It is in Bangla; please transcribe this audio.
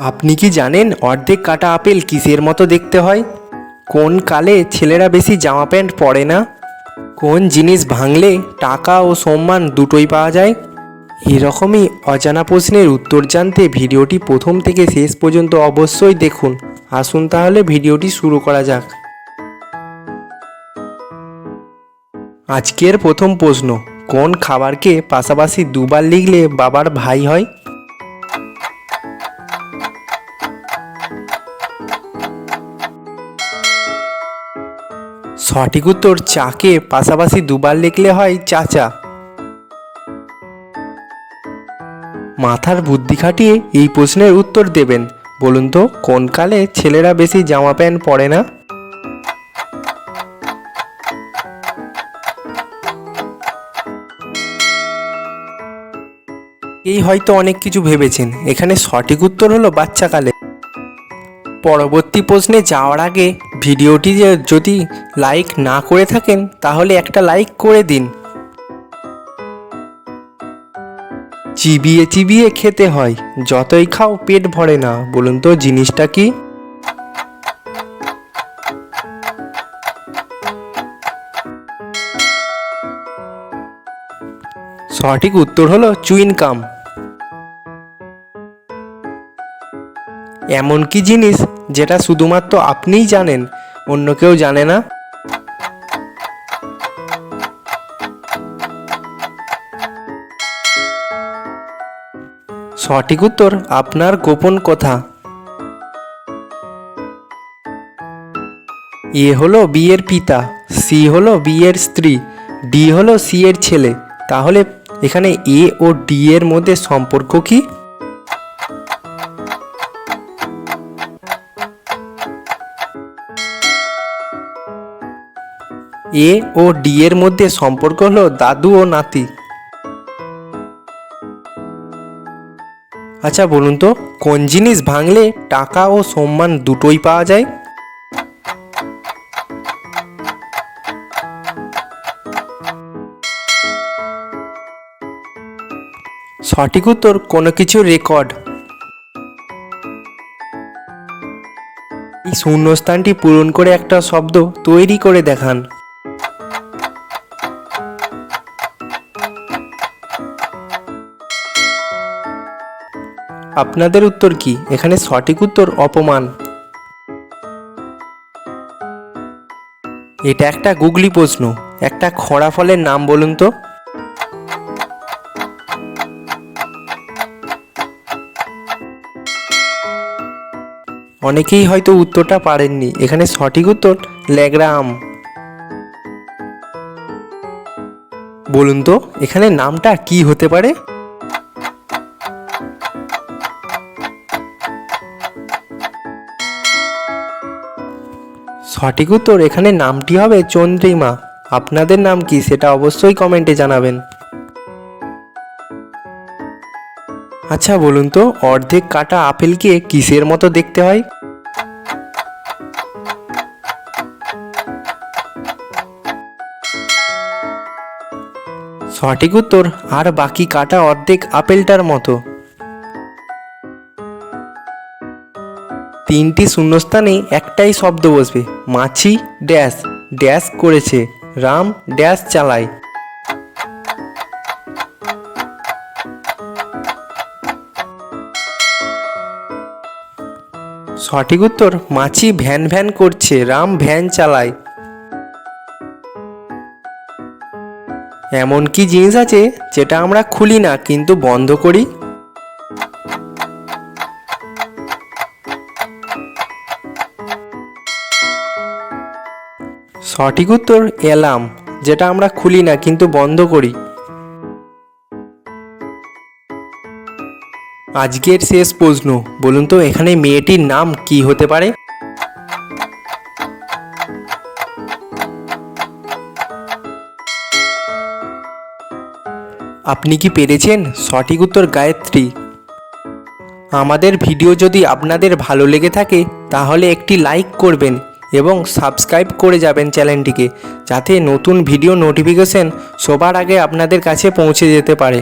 আপনি কি জানেন অর্ধেক কাটা আপেল কিসের মতো দেখতে হয়? কোন কালে ছেলেরা বেশি জামা প্যান্ট পরে না? কোন জিনিস ভাঙলে টাকা ও সম্মান দুটোই পাওয়া যায়? এরকমই অজানা প্রশ্নের উত্তর জানতে ভিডিওটি প্রথম থেকে শেষ পর্যন্ত অবশ্যই দেখুন। আসুন তাহলে ভিডিওটি শুরু করা যাক। আজকের প্রথম প্রশ্ন, কোন খাবারকে পাশাপাশি দুবার লিখলে বাবার ভাই হয়? সঠিক উত্তর চাকে পাশাপাশি দুবার লিখলে হয় চাচা। মাথার বুদ্ধি খাটিয়ে এই প্রশ্নের উত্তর দেবেন। বলুন তো, কোন কালে ছেলেরা বেশি জামা প্যান্ট পরে না? এই হয়তো অনেক কিছু ভেবেছেন। এখানে সঠিক উত্তর হলো বাচ্চাকালে। পরবর্তী প্রশ্নে যাওয়ার আগে ভিডিওটি যদি লাইক না করে থাকেন, তাহলে একটা লাইক করে দিন। চিবিয়ে চিবিয়ে খেতে হয়, যতই খাও পেট ভরে না। বলুন তো, জিনিসটা কি? সঠিক উত্তর হলো চুইনকাম। এমন কি জিনিস যেটা শুধুমাত্র আপনিই জানেন, অন্য কেউ জানে না। সঠিক উত্তর আপনার গোপন কথা। এ হলো বিয়ের পিতা, সি হলো বিয়ের স্ত্রী, ডি হলো সি এর ছেলে। তাহলে এখানে এ ও ডি এর মধ্যে সম্পর্ক কি? এ ও ডি এর মধ্যে সম্পর্ক হলো দাদু ও নাতি। আচ্ছা বলুন তো, কোন জিনিস ভাঙলে টাকা ও সম্মান দুটোই পাওয়া যায়? সঠিক উত্তর, কোনো কিছুর রেকর্ড এই শূন্যস্থানটি পূরণ করে একটা শব্দ তৈরি করে দেখান। আপনাদের উত্তর কি? এখানে সঠিক উত্তর অপমান। এটা একটা গুগলি প্রশ্ন। একটা খরা ফলের নাম বলুন তো। অনেকেই হয়তো উত্তরটা পারেননি। এখানে সঠিক উত্তর ল্যাগড়া আম। বলুন তো, এখানে নামটা কি হতে পারে? সঠিক উত্তর এখানে নামটি হবে চন্দ্রিমা। আপনাদের নাম কি সেটা অবশ্যই কমেন্টে জানাবেন। আচ্ছা বলুন তো, অর্ধেক কাটা আপেলকে কিসের মতো দেখতে হয়? সঠিক উত্তর, আর বাকি কাটা অর্ধেক আপেলটার মতো। তিনটি শূন্যস্থানে একটাই শব্দ বসবে। মাছি ড্যাশ ড্যাশ করেছে। রাম ড্যাশ চালায়। সঠিক উত্তর, মাছি ভ্যান ভ্যান করছে, রাম ভ্যান চালায়। এমন কি জিনিস আছে যেটা আমরা খুলি না, কিন্তু বন্ধ করি। সঠিক উত্তর অ্যালার্ম যেটা আমরা খুলি না, কিন্তু বন্ধ করি। আজকের শেষ প্রশ্ন, বলুন তো, এখানে মেয়েটির নাম কি হতে পারে? আপনি কি পেরেছেন সঠিক উত্তর গায়ত্রী? আমাদের ভিডিও যদি আপনাদের ভালো লেগে থাকে, তাহলে একটি লাইক করবেন। এবং সাবস্ক্রাইব করে যাবেন চ্যানেলটিকে, যাতে নতুন ভিডিও নোটিফিকেশন সবার আগে আপনাদের কাছে পৌঁছে যেতে পারে।